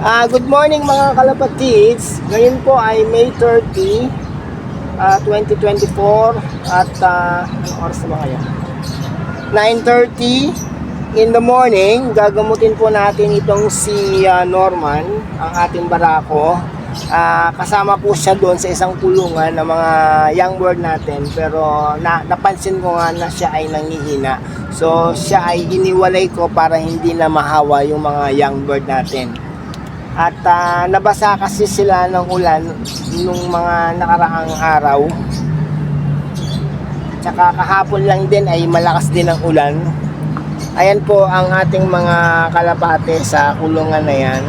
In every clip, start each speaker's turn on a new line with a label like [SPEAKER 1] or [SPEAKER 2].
[SPEAKER 1] Ah, good morning mga kalapatids. Ngayon po ay May 30, ah, 2024 at ah, anong oras na ba kaya? 9.30 in the morning. Gagamutin po natin itong si ah, Norman, ang ating barako. Ah, kasama po siya doon sa isang kulungan ng mga young bird natin pero na, napansin ko nga na siya ay nangihina. So siya ay iniwalay ko para hindi na mahawa yung mga young bird natin. At ah, nabasa kasi sila ng ulan nung mga nakaraang araw. Tsaka kahapon lang din ay malakas din ang ulan. Ayan po ang ating mga kalapate sa kulungan na yan.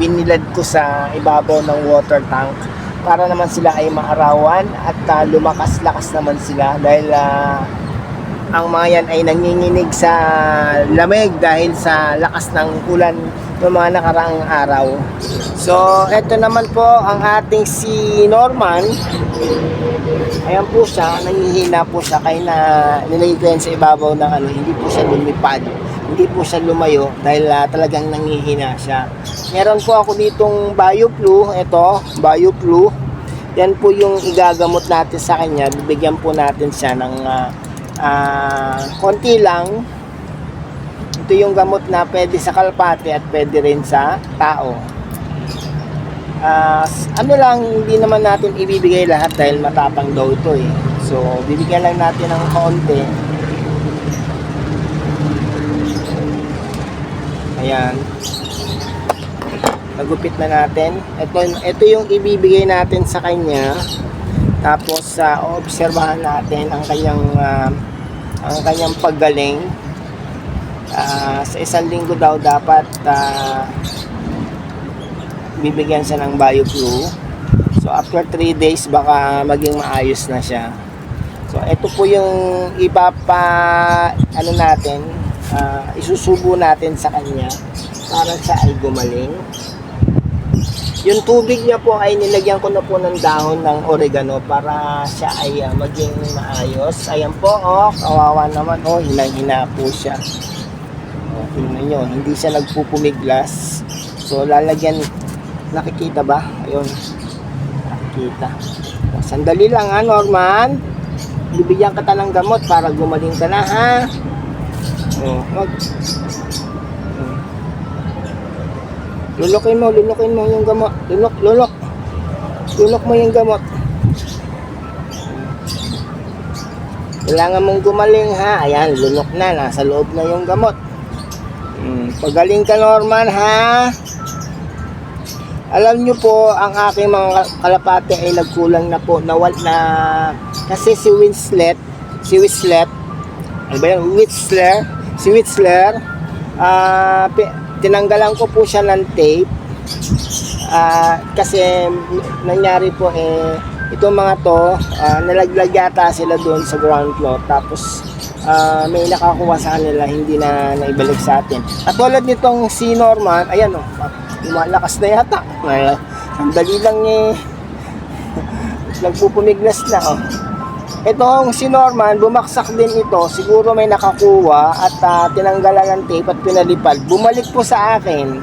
[SPEAKER 1] Binilad ko sa ibabaw ng water tank para naman sila ay maarawan at ah, lumakas-lakas naman sila dahil ah, ang mga yan ay nanginginig sa lamig dahil sa lakas ng ulan ng mga nakaraang araw. So, eto naman po ang ating si Norman. Ayan po siya, nangihina po siya kaya na nilagay sa ibabaw ng ano, hindi po siya lumipad. Hindi po siya lumayo dahil ah, talagang nangihina siya. Meron po ako ditong BioFlu, ito, BioFlu. Yan po yung igagamot natin sa kanya. Bibigyan po natin siya ng ah, ah, konti lang. Ito yung gamot na pwede sa kalpate at pwede rin sa tao. S- ano lang, hindi naman natin ibibigay lahat dahil matapang daw ito eh. So, bibigyan lang natin ng konti. Ayan. Nagupit na natin. Ito, ito yung ibibigay natin sa kanya. Tapos, sa obserbahan natin ang kanyang ah, ang kanyang paggaling. Ah, sa isang linggo daw dapat ah, bibigyan siya ng BioFlu. So after 3 days baka maging maayos na siya. So ito po yung iba pa ano natin, ah, isusubo natin sa kanya para siya ay gumaling. Yung tubig niya po ay nilagyan ko na po ng dahon ng oregano para siya ay ah, maging maayos. Ayan po, oh, kawawa naman, oh, hinang-hina po siya. Oh, tingnan nyo, hindi siya nagpupumiglas. So, lalagyan, nakikita ba? Ayun, nakikita. Sandali lang ha, Norman. Bibigyan kita ng gamot para gumaling ka na ha. Oh, wag. Oh. Lulukin mo, lulukin mo yung gamot. Lulok, lulok. Lulok mo yung gamot. Kailangan mong gumaling ha. Ayan, lulok na. Nasa loob na yung gamot. Hmm, pagaling ka Norman ha. Alam nyo po, ang aking mga kalapate ay nagkulang na po. Nawal na kasi si Winslet, si Winslet, ano ba yan? Whistler, si Whistler, ah, pi- tinanggalan ko po siya ng tape. Ah, kasi nangyari po eh, itong mga to, ah, nalaglag yata sila doon sa ground floor. Tapos, ah, may nakakuha sa kanila, hindi na naibalik sa atin. At tulad nitong si Norman, ayan o, lumalakas na yata. Ay, sandali lang eh, nagpupumiglas na oh. Itong si Norman, bumaksak din ito. Siguro may nakakuha at ah, tinanggalan ng tape at pinalipad. Bumalik po sa akin.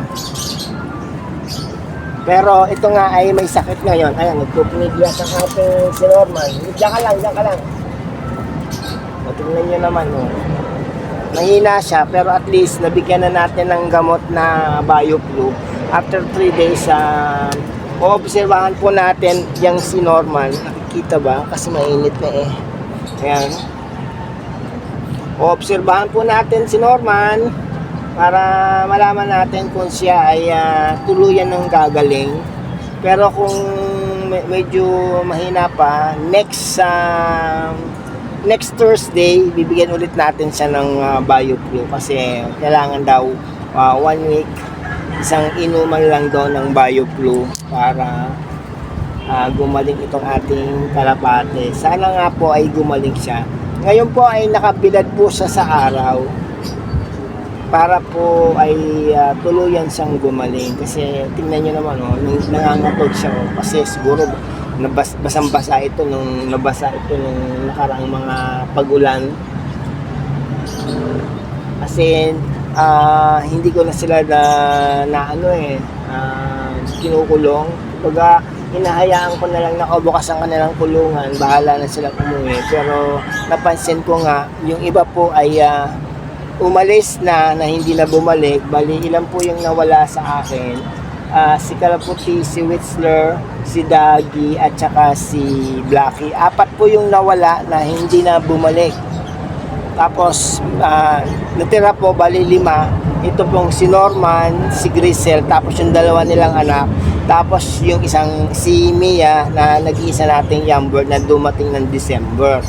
[SPEAKER 1] Pero ito nga ay may sakit ngayon. Ayan, nagpupumiglas ang ating si Norman. Diyan ka lang, diyan ka lang. O, tingnan nyo naman, oh. Nahina siya, pero at least nabigyan na natin ng gamot na BioFlu. After 3 days, uh, oobserbahan po natin yung si Norman. Nakikita ba? Kasi mainit na eh. Ayan. Oobserbahan po natin si Norman para malaman natin kung siya ay ah, tuluyan ng gagaling. Pero kung me- medyo mahina pa, next sa next Thursday, bibigyan ulit natin siya ng uh, BioFlu kasi kailangan daw ah, one week isang inuman lang daw ng BioFlu para ah, gumaling itong ating kalapate. Sana nga po ay gumaling siya. Ngayon po ay nakabilad po siya sa araw para po ay ah, tuluyan siyang gumaling kasi tingnan nyo naman oh, nang- nangangatog siya oh, kasi siguro nabas, basang-basa ito nung nabasa ito nung nakaraang mga pagulan kasi ah, hindi ko na sila na, na ano eh, ah, kinukulong. Kumbaga, hinahayaan ko na lang na o bukas ang kanilang kulungan, bahala na sila umuwi. Pero napansin ko nga, yung iba po ay ah, umalis na, na hindi na bumalik. Bali, ilan po yung nawala sa akin. Ah, si Kalaputi, si Witzler, si Dagi, at saka si Blacky. Apat po yung nawala na hindi na bumalik. Tapos, ah, natira po, bali lima. Ito pong si Norman, si Grisel, tapos yung dalawa nilang anak. Tapos yung isang si Mia na nag-iisa nating Yambird na dumating ng December.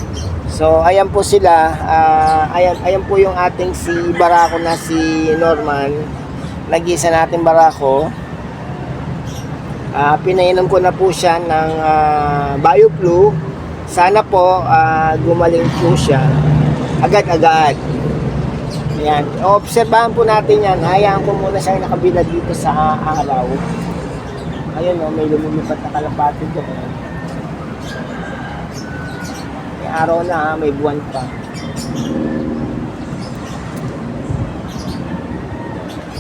[SPEAKER 1] So, ayan po sila. ah, ayan, ayan po yung ating si Barako na si Norman. Nag-iisa natin Barako. Ah, pinainom ko na po siya ng uh, BioFlu. Sana po ah, gumaling po siya agad-agad. Ayan. Obserbahan po natin yan. Hayaan ko muna siya nakabilad dito sa araw. Ayun o, may lumilipat na kalapati doon. May araw na ha, may buwan pa.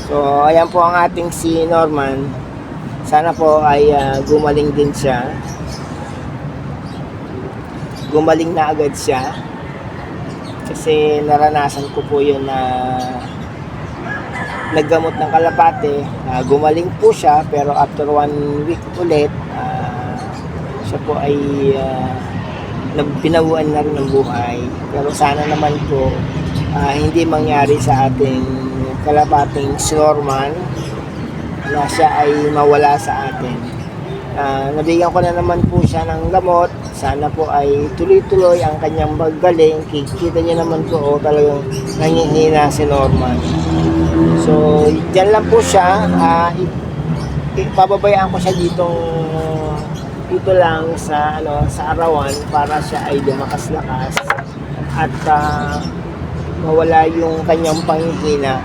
[SPEAKER 1] So, ayan po ang ating si Norman. Sana po ay ah, gumaling din siya. Gumaling na agad siya. Kasi naranasan ko po yun na naggamot ng kalapate. Ah, gumaling po siya pero after one week ulit, ah, siya po ay uh, pinabuan na rin ng buhay. Pero sana naman po ah, hindi mangyari sa ating kalapating si Norman na siya ay mawala sa atin. Ah, nabigyan ko na naman po siya ng gamot. Sana po ay tuloy-tuloy ang kanyang paggaling. Kikita niyo naman po oh, talagang nangihina si Norman. So, dyan lang po siya. Ah, i- i- pababayaan ko siya ditong dito lang sa ano sa arawan para siya ay lumakas-lakas at ah, mawala yung kanyang panghihina.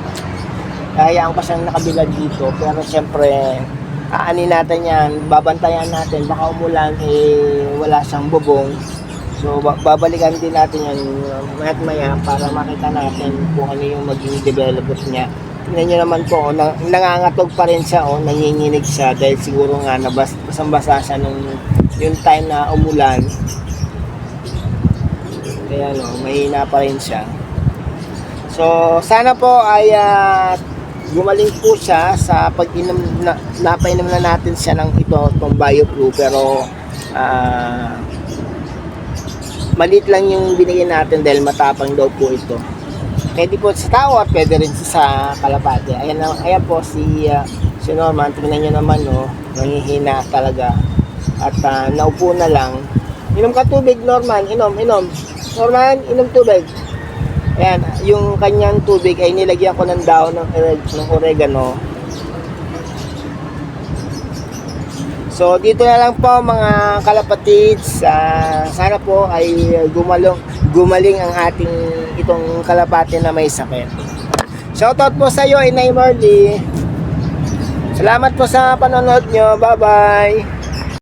[SPEAKER 1] Hayaan ko siyang nakabilad dito pero syempre aanin natin yan, babantayan natin. Baka umulan eh wala siyang bubong. So ba- babalikan din natin yan uh, mayat maya para makita natin kung ano yung maging development niya. Tingnan nyo naman po oh, nang, nangangatog pa rin siya oh, nanginginig siya dahil siguro nga nabas, basang-basa siya nung yung time na umulan. Kaya no, mahina pa rin siya. So sana po ay ah, gumaling po siya sa pag-inom na, napainom na natin siya ng ito itong BioFlu pero ah maliit lang yung binigyan natin dahil matapang daw po ito. Pwede po sa tao at pwede rin sa kalapate. Ayan, ayan po si ah, si Norman. Tingnan nyo naman no nangihina talaga. At ah, naupo na lang. Inom ka tubig Norman. Inom inom. Norman inom tubig Ayan, yung kanyang tubig ay nilagyan ko ng daon ng, ng oregano. So, dito na lang po mga kalapatids. Ah, sana po ay gumalong, gumaling ang ating itong kalapati na may sakit. Shoutout po sa iyo, Inay Marley. Salamat po sa panonood nyo. Bye-bye.